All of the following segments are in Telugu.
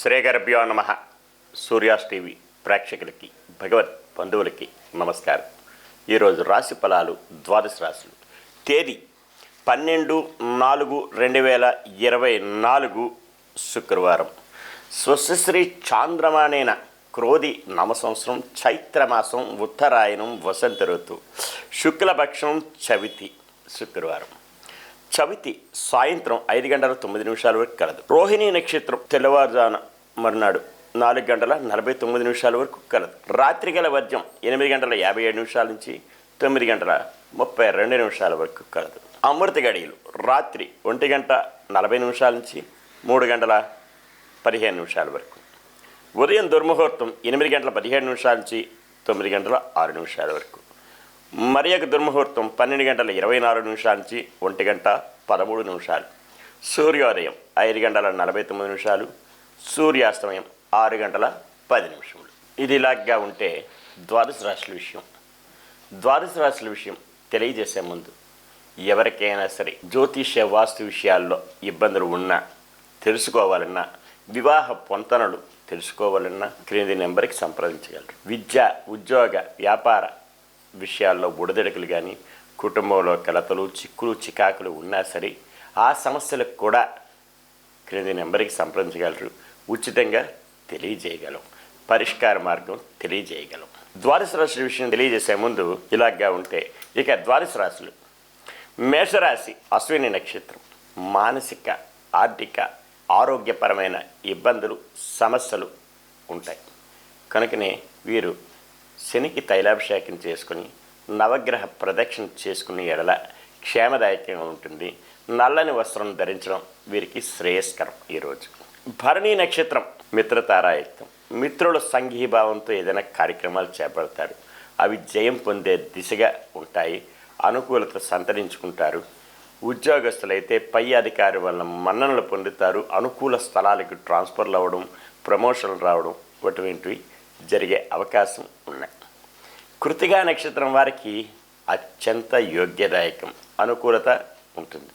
శ్రీగర్భ్యో నమ. సూర్యాస్ టీవీ ప్రేక్షకులకి భగవత్ బంధువులకి నమస్కారం. ఈరోజు రాశి ఫలాలు ద్వాదశ రాశులు. తేదీ పన్నెండు నాలుగు రెండు వేల ఇరవై నాలుగు శుక్రవారం. స్వశ్రీ చాంద్రమానేన క్రోధి నవ సంవత్సరం చైత్రమాసం ఉత్తరాయణం వసంత ఋతువు శుక్లపక్షం చవితి శుక్రవారం. చవితి సాయంత్రం ఐదు గంటల తొమ్మిది నిమిషాల వరకు కలదు. రోహిణి నక్షత్రం తెల్లవారుజాన మరునాడు నాలుగు గంటల నలభై తొమ్మిది నిమిషాల వరకు కలదు. రాత్రి గల వర్జం ఎనిమిది గంటల యాభై ఏడు నిమిషాల నుంచి తొమ్మిది గంటల ముప్పై రెండు నిమిషాల వరకు కలదు. అమృత గడియలు రాత్రి ఒంటి గంట నలభై నిమిషాల నుంచి మూడు గంటల పదిహేను నిమిషాల వరకు. ఉదయం దుర్ముహూర్తం ఎనిమిది గంటల పదిహేడు నిమిషాల నుంచి తొమ్మిది గంటల ఆరు నిమిషాల వరకు. మరి యొక్క దుర్ముహూర్తం పన్నెండు గంటల ఇరవై నాలుగు నిమిషాల నుంచి ఒంటి గంట పదమూడు నిమిషాలు. సూర్యోదయం ఐదు గంటల నలభై తొమ్మిది నిమిషాలు. సూర్యాస్తమయం ఆరు గంటల పది నిమిషములు. ఇది ఇలాగా ఉంటే ద్వాదశ రాశుల విషయం. ద్వాదశ రాశుల విషయం తెలియజేసే ముందు ఎవరికైనా సరే జ్యోతిష్య వాస్తు విషయాల్లో ఇబ్బందులు ఉన్నా తెలుసుకోవాలన్నా వివాహ పొంతనలు తెలుసుకోవాలన్నా క్రింది నెంబర్కి సంప్రదించగలరు. విద్య ఉద్యోగ వ్యాపార విషయాల్లో బుడదెడకలు కానీ కుటుంబంలో కలతలు చిక్కులు చికాకులు ఉన్నా సరే ఆ సమస్యలకు కూడా క్రింది నెంబర్కి సంప్రదించగలరు. ఉచితంగా తెలియజేయగలం. పరిష్కార మార్గం తెలియజేయగలం. ద్వాదశ రాశుల విషయం తెలియజేసే ముందు ఇలాగా ఉంటే ఇక ద్వాదశ రాశులు. మేషరాశి అశ్విని నక్షత్రం. మానసిక ఆర్థిక ఆరోగ్యపరమైన ఇబ్బందులు సమస్యలు ఉంటాయి. కనుకనే వీరు శనికి తైలాభిషేకం చేసుకుని నవగ్రహ ప్రదక్షిణ చేసుకునే ఎడల క్షేమదాయకంగా ఉంటుంది. నల్లని వస్త్రం ధరించడం వీరికి శ్రేయస్కరం ఈరోజు. భరణి నక్షత్రం మిత్రతారాయుక్తం మిత్రుల సంఘీభావంతో ఏదైనా కార్యక్రమాలు చేపడతారు. అవి జయం పొందే దిశగా ఉంటాయి. అనుకూలత సంతరించుకుంటారు. ఉద్యోగస్తులైతే పై అధికారి వల్ల మన్ననలు పొందుతారు. అనుకూల స్థలాలకు ట్రాన్స్ఫర్లు అవ్వడం ప్రమోషన్లు రావడం అటువంటివి జరిగే అవకాశం ఉన్నాయి. కృతిగా నక్షత్రం వారికి అత్యంత యోగ్యదాయకం. అనుకూలత ఉంటుంది.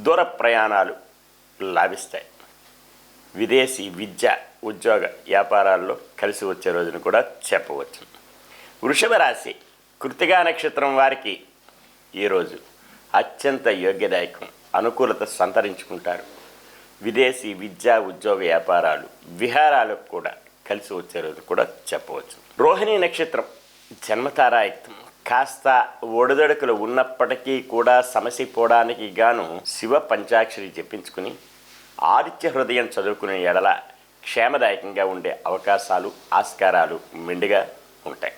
దూర ప్రయాణాలు లాభిస్తాయి. విదేశీ విద్య ఉద్యోగ వ్యాపారాల్లో కలిసి వచ్చే రోజును కూడా చెప్పవచ్చు. వృషభ రాశి కృతిగా నక్షత్రం వారికి ఈరోజు అత్యంత యోగ్యదాయకం. అనుకూలత సంతరించుకుంటారు. విదేశీ విద్యా ఉద్యోగ వ్యాపారాలు విహారాలకు కూడా కలిసి వచ్చే రోజు కూడా చెప్పవచ్చు. రోహిణి నక్షత్రం జన్మతారాయుక్తం కాస్త ఒడిదొడుకులు ఉన్నప్పటికీ కూడా సమసిపోవడానికి గాను శివ పంచాక్షరి చెప్పించుకుని ఆదిత్య హృదయం చదువుకునే ఎడల క్షేమదాయకంగా ఉండే అవకాశాలు ఆస్కారాలు మెండుగా ఉంటాయి.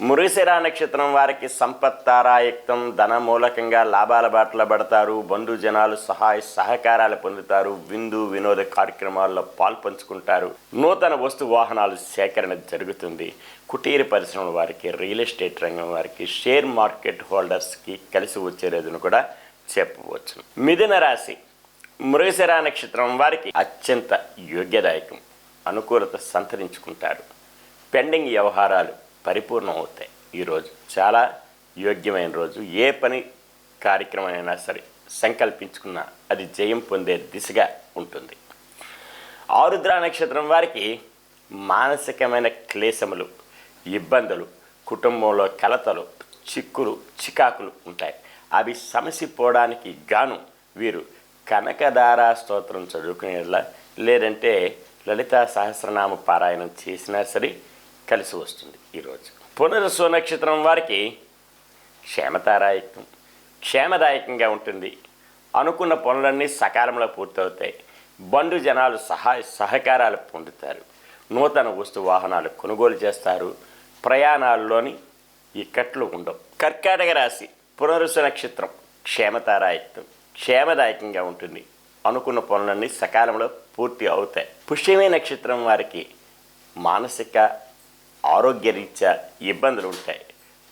మురిశిర నక్షత్రం వారికి సంపత్తారాయుక్తం ధన మూలకంగా లాభాల బాటల పడతారు బంధుజనాలు సహాయ సహకారాలు పొందుతారు విందు వినోద కార్యక్రమాల్లో పాల్పంచుకుంటారు. నూతన వస్తు వాహనాలు సేకరణ జరుగుతుంది. కుటీర పరిశ్రమల వారికి రియల్ ఎస్టేట్ రంగం వారికి షేర్ మార్కెట్ హోల్డర్స్కి కలిసి వచ్చే రోజును కూడా చెప్పవచ్చు. మిథున రాశి మృగశిర నక్షత్రం వారికి అత్యంత యోగ్యదాయకం. అనుకూలత సంతరించుకుంటారు. పెండింగ్ వ్యవహారాలు పరిపూర్ణం అవుతాయి ఈరోజు చాలా యోగ్యమైన రోజు. ఏ పని కార్యక్రమం అయినా సరే సంకల్పించుకున్నా అది జయం పొందే దిశగా ఉంటుంది. ఆరుద్ర నక్షత్రం వారికి మానసికమైన క్లేశములు ఇబ్బందులు కుటుంబంలో కలతలు చిక్కులు చికాకులు ఉంటాయి. అవి సమసిపోవడానికి గాను వీరు కనకదారా స్తోత్రం చదువుకునేలా లేదంటే లలితా సహస్రనామ పారాయణం చేసినా సరే కలిసి వస్తుంది ఈరోజు పునరుసు నక్షత్రం వారికి క్షేమతారాయకం క్షేమదాయకంగా ఉంటుంది. అనుకున్న పనులన్నీ సకాలంలో పూర్తవుతాయి. బంధు జనాలు సహాయ సహకారాలు పొందుతారు. నూతన వస్తు వాహనాలు కొనుగోలు చేస్తారు. ప్రయాణాల్లోని ఇక్కట్లు ఉండవు. కర్కాటక రాశి పునరుసు నక్షత్రం క్షేమతారాయత్వం. క్షేమదాయకంగా ఉంటుంది. అనుకున్న పనులన్నీ సకాలంలో పూర్తి అవుతాయి. పుష్యమే నక్షత్రం వారికి మానసిక ఆరోగ్యరీత్యా ఇబ్బందులు ఉంటాయి.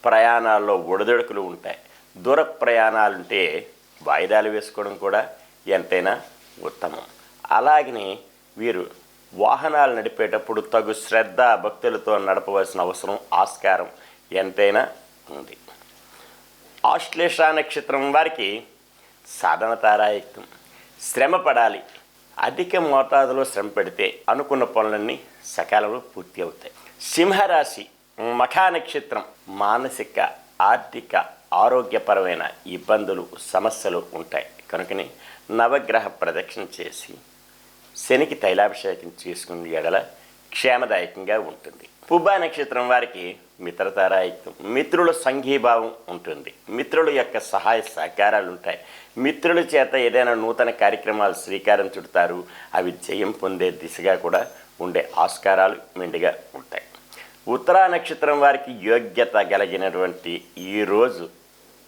ప్రయాణాల్లో ఒడిదొడుకులు ఉంటాయి. దూర ప్రయాణాలుంటే వాయిదాలు వేసుకోవడం కూడా ఎంతైనా ఉత్తమం. అలాగనే వీరు వాహనాలు నడిపేటప్పుడు తగు శ్రద్ధ భక్తులతో నడపవలసిన అవసరం ఆస్కారం ఎంతైనా ఉంది. ఆశ్లేష నక్షత్రం వారికి సాధన తారాయుక్తం శ్రమ పడాలి. అధిక మోతాదులో శ్రమ పెడితే అనుకున్న పనులన్నీ సకాలంలో పూర్తి అవుతాయి. సింహరాశి మఖా నక్షత్రం మానసిక ఆర్థిక ఆరోగ్యపరమైన ఇబ్బందులు సమస్యలు ఉంటాయి. కనుకనే నవగ్రహ ప్రదక్షిణ చేసి శనికి తైలాభిషేకం చేసుకుని ఎడల క్షేమదాయకంగా ఉంటుంది. పుబ్బా నక్షత్రం వారికి మిత్రతారాయుక్తం మిత్రుల సంఘీభావం ఉంటుంది. మిత్రుల యొక్క సహాయ సహకారాలు ఉంటాయి. మిత్రుల చేత ఏదైనా నూతన కార్యక్రమాలు శ్రీకారం చుడతారు. అవి జయం పొందే దిశగా కూడా ఉండే ఆస్కారాలు మెండుగా ఉంటాయి. ఉత్తరా నక్షత్రం వారికి యోగ్యత కలిగినటువంటి ఈ రోజు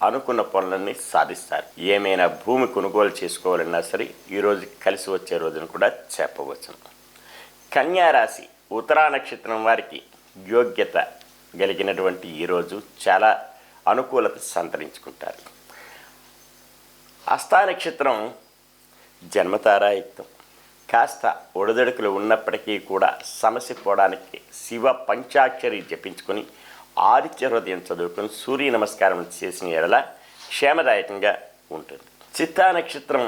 అనుకున్న పనులన్నీ సాధిస్తారు. ఏమైనా భూమి కొనుగోలు చేసుకోవాలన్నా సరే ఈరోజు కలిసి వచ్చే రోజును కూడా చెప్పవచ్చును. కన్యారాశి ఉత్తరా నక్షత్రం వారికి యోగ్యత కలిగినటువంటి ఈరోజు చాలా అనుకూలత సంతరించుకుంటారు. హస్తా నక్షత్రం జన్మతారాయుక్తం. కాస్త ఒడదడుకులు ఉన్నప్పటికీ కూడా సమస్య పోవడానికి శివ పంచాక్షరి జపించుకొని ఆదిత్య హృదయం చదువుకొని సూర్య నమస్కారం చేసిన ఎడల క్షేమదాయకంగా ఉంటుంది. చిత్తా నక్షత్రం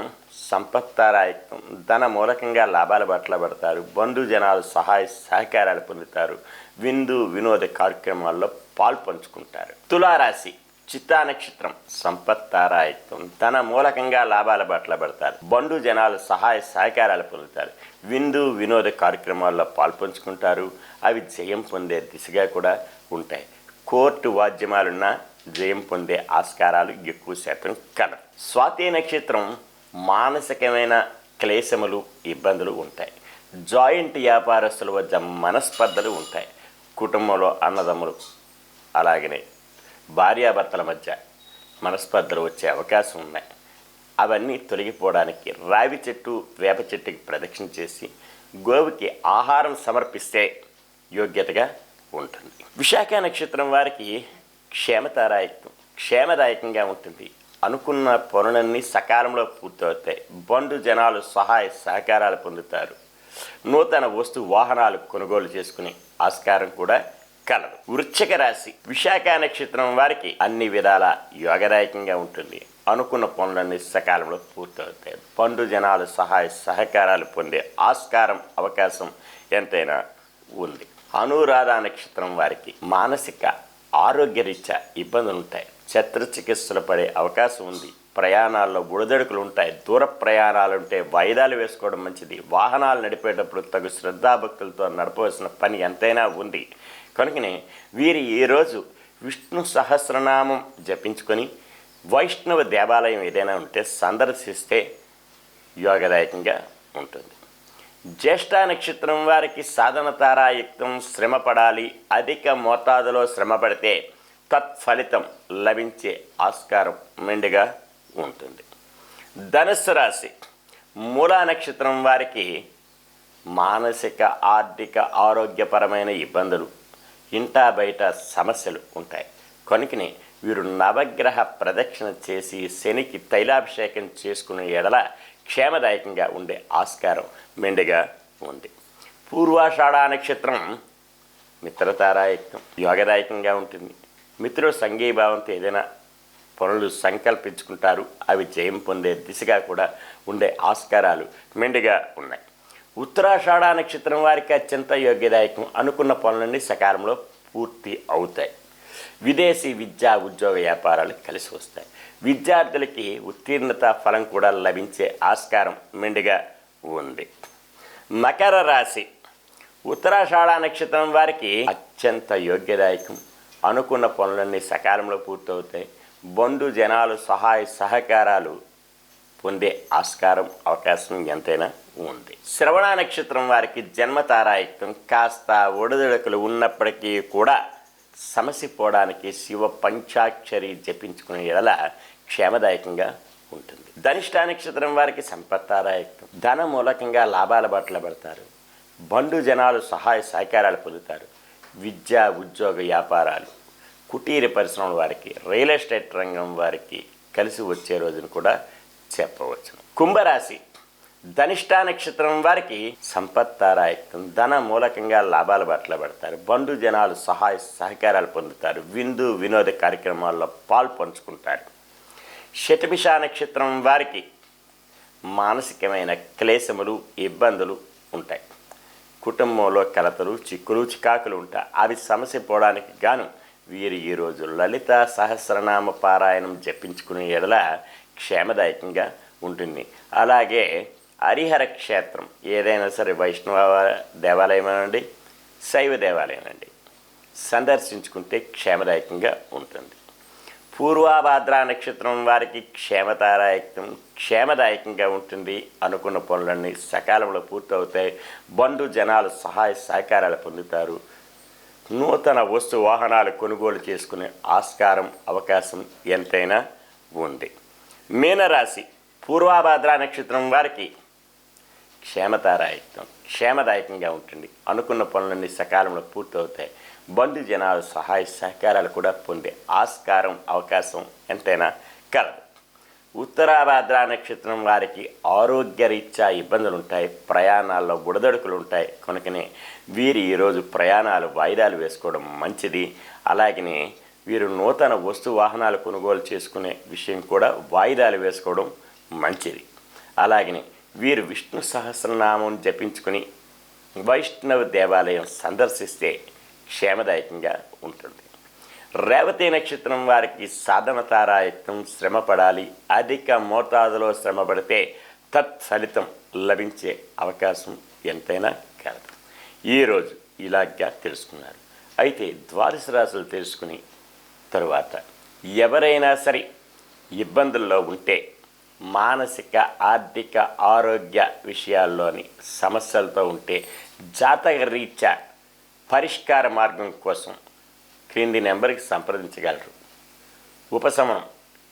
సంపత్తారాయత్వం. ధన మూలకంగా లాభాల బట్ల పడతారు. బంధు జనాలు సహాయ సహకారాలు పొందుతారు. విందు వినోద కార్యక్రమాల్లో పాల్పంచుకుంటారు తులారాశి చిత్తా నక్షత్రం సంపత్తారాయత్వం. ధన మూలకంగా లాభాల బట్ల పడతారు. బంధు జనాలు సహాయ సహకారాలు పొందుతారు. విందు వినోద కార్యక్రమాల్లో పాల్పంచుకుంటారు అవి జయం పొందే దిశగా కూడా ఉంటాయి. కోర్టు వాద్యమాలున్న జయం పొందే ఆస్కారాలు ఎక్కువ శాతం కలరు స్వాతి నక్షత్రం మానసికమైన క్లేశములు ఇబ్బందులు ఉంటాయి. జాయింట్ వ్యాపారస్తుల వద్ద మనస్పర్ధలు ఉంటాయి. కుటుంబంలో అన్నదమ్ములు అలాగనే భార్యాభర్తల మధ్య మనస్పర్ధలు వచ్చే అవకాశం ఉన్నాయి. అవన్నీ తొలగిపోవడానికి రావి చెట్టు వేప చెట్టుకి ప్రదక్షిణ చేసి గోవుకి ఆహారం సమర్పిస్తే యోగ్యతగా ఉంటుంది. విశాఖ నక్షత్రం వారికి క్షేమతారాయకం క్షేమదాయకంగా ఉంటుంది. అనుకున్న పనులన్నీ సకాలంలో పూర్తవుతాయి. బంధు జనాలు సహాయ సహకారాలు పొందుతారు. నూతన వస్తు వాహనాలు కొనుగోలు చేసుకునే ఆస్కారం కూడా కలదు. వృశ్చిక రాశి విశాఖ నక్షత్రం వారికి అన్ని విధాల యోగదాయకంగా ఉంటుంది. అనుకున్న పనులన్నీ సకాలంలో పూర్తవుతాయి. పండు జనాలు సహాయ సహకారాలు పొందే ఆస్కారం అవకాశం ఎంతైనా ఉంది. అనురాధ నక్షత్రం వారికి మానసిక ఆరోగ్యరీత్యా ఇబ్బందులు ఉంటాయి శస్త్రచికిత్సలు పడే అవకాశం ఉంది. ప్రయాణాల్లో బుడదడుకులు ఉంటాయి దూర ప్రయాణాలు ఉంటే వాయిదాలు వేసుకోవడం మంచిది. వాహనాలు నడిపేటప్పుడు తగు శ్రద్ధాభక్తులతో నడపవలసిన పని ఎంతైనా ఉంది. కనుకనే వీరి ఈరోజు విష్ణు సహస్రనామం జపించుకొని వైష్ణవ దేవాలయం ఏదైనా ఉంటే సందర్శిస్తే యోగదాయకంగా ఉంటుంది. జ్యేష్ఠ నక్షత్రం వారికి సాధన తారాయుక్తం శ్రమ పడాలి అధిక మోతాదులో శ్రమ పడితే తత్ఫలితం లభించే ఆస్కారం మెండుగా ఉంటుంది. ధనుస్సు రాశి మూలా నక్షత్రం వారికి మానసిక ఆర్థిక ఆరోగ్యపరమైన ఇబ్బందులు ఇంటా బయట సమస్యలు ఉంటాయి. కనుకనే వీరు నవగ్రహ ప్రదక్షిణ చేసి శనికి తైలాభిషేకం చేసుకునే ఎడల క్షేమదాయకంగా ఉండే ఆస్కారం మెండుగా ఉంది. పూర్వాషాఢ నక్షత్రం మిత్రతారాయకం యోగదాయకంగా ఉంటుంది. మిత్రుల సంఘీభావంతో ఏదైనా పనులు సంకల్పించుకుంటారు అవి జయం పొందే దిశగా కూడా ఉండే ఆస్కారాలు మెండుగా ఉన్నాయి. ఉత్తరాషాఢ నక్షత్రం వారికి అత్యంత యోగ్యదాయకం. అనుకున్న పనులన్నీ సకాలంలో పూర్తి అవుతాయి. విదేశీ విద్యా ఉద్యోగ వ్యాపారాలు కలిసి వస్తాయి. విద్యార్థులకి ఉత్తీర్ణత ఫలం కూడా లభించే ఆస్కారం మెండుగా ఉంది. మకర రాశి. ఉత్తరాషాఢ నక్షత్రం వారికి అత్యంత యోగ్యదాయకం. అనుకున్న పనులన్నీ సకాలంలో పూర్తవుతాయి. బంధు జనాలు సహాయ సహకారాలు పొందే ఆస్కారం అవకాశం ఎంతైనా ఉంది. శ్రవణ నక్షత్రం వారికి జన్మతారాయుక్తం కాస్త ఒడిదుడుకులు ఉన్నప్పటికీ కూడా సమస్య పోవడానికి శివ పంచాక్షరి జపించుకునే ఎడల క్షేమదాయకంగా ఉంటుంది. ధనిష్ట నక్షత్రం వారికి సంపత్తారాయుక్తం ధన మూలకంగా లాభాల బట్టలు పడతారు. బంధు జనాలు సహాయ సహకారాలు పొందుతారు. విద్య ఉద్యోగ వ్యాపారాలు. కుటీర పరిశ్రమల వారికి రియల్ ఎస్టేట్ రంగం వారికి కలిసి వచ్చే రోజును కూడా చెప్పవచ్చు. కుంభరాశి. ధనిష్టా నక్షత్రం వారికి సంపత్తారాయత్వం ధన మూలకంగా లాభాల బట్టలు పెడతారు. బంధు జనాలు సహాయ సహకారాలు పొందుతారు. విందు వినోద కార్యక్రమాల్లో పాలు పంచుకుంటారు. శతభిష నక్షత్రం వారికి మానసికమైన క్లేశములు ఇబ్బందులు ఉంటాయి. కుటుంబంలో కలతలు చిక్కులు చికాకులు ఉంటాయి. అవి సమస్య పోవడానికి గాను వీరు ఈరోజు లలిత సహస్రనామ పారాయణం జపించుకునే ఎడల క్షేమదాయకంగా ఉంటుంది. అలాగే హరిహర క్షేత్రం ఏదైనా సరే వైష్ణవ దేవాలయమేనండి శైవ దేవాలయం అండి? సందర్శించుకుంటే క్షేమదాయకంగా ఉంటుంది. పూర్వాభాద్ర నక్షత్రం వారికి క్షేమతారాయకం క్షేమదాయకంగా ఉంటుంది అనుకున్న పనులన్నీ సకాలంలో పూర్తవుతాయి. బంధు జనాలు సహాయ సహకారాలు పొందుతారు. నూతన వస్తు వాహనాలు కొనుగోలు చేసుకునే ఆస్కారం అవకాశం ఎంతైనా ఉంది. మీనరాశి పూర్వాభాద్ర నక్షత్రం వారికి క్షేమతారాయకం క్షేమదాయకంగా ఉంటుంది. అనుకున్న పనులన్నీ సకాలంలో పూర్తవుతాయి. బంధు జనాలు సహాయ సహకారాలు కూడా పొందే ఆస్కారం అవకాశం ఎంతైనా కలదు. ఉత్తరాభాద్ర నక్షత్రం వారికి ఆరోగ్యరీత్యా ఇబ్బందులు ఉంటాయి ప్రయాణాల్లో బుడదడుకులు ఉంటాయి కనుకనే వీరు ఈరోజు ప్రయాణాలు వాయిదాలు వేసుకోవడం మంచిది. అలాగనే వీరు నూతన వస్తు వాహనాలు కొనుగోలు చేసుకునే విషయం కూడా వాయిదాలు వేసుకోవడం మంచిది. అలాగనే వీరు విష్ణు సహస్రనామం జపించుకుని వైష్ణవ దేవాలయం సందర్శిస్తే క్షేమదాయకంగా ఉంటుంది. రేవతి నక్షత్రం వారికి సాధన తారాయత్నం శ్రమ పడాలి అధిక మోతాదులో శ్రమ పడితే తత్ఫలితం లభించే అవకాశం ఎంతైనా కలదు. ఈరోజు ఇలాగా తెలుసుకున్నారు. అయితే ద్వాదశ రాశులు తెలుసుకుని తరువాత ఎవరైనా సరే ఇబ్బందుల్లో ఉంటే మానసిక ఆర్థిక ఆరోగ్య విషయాల్లోని సమస్యలతో ఉంటే జాతక రీత్యా పరిష్కార మార్గం కోసం క్రింది నెంబర్కి సంప్రదించగలరు. ఉపశమనం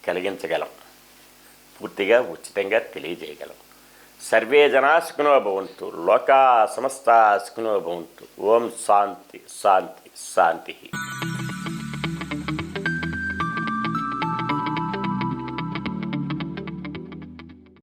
కలిగించగలం. పూర్తిగా ఉచితంగా తెలియజేయగలం. సర్వే జనా సుఖినో భవంతు. లోకా సమస్త సుఖినో భవంతు. ఓం శాంతి శాంతి శాంతి.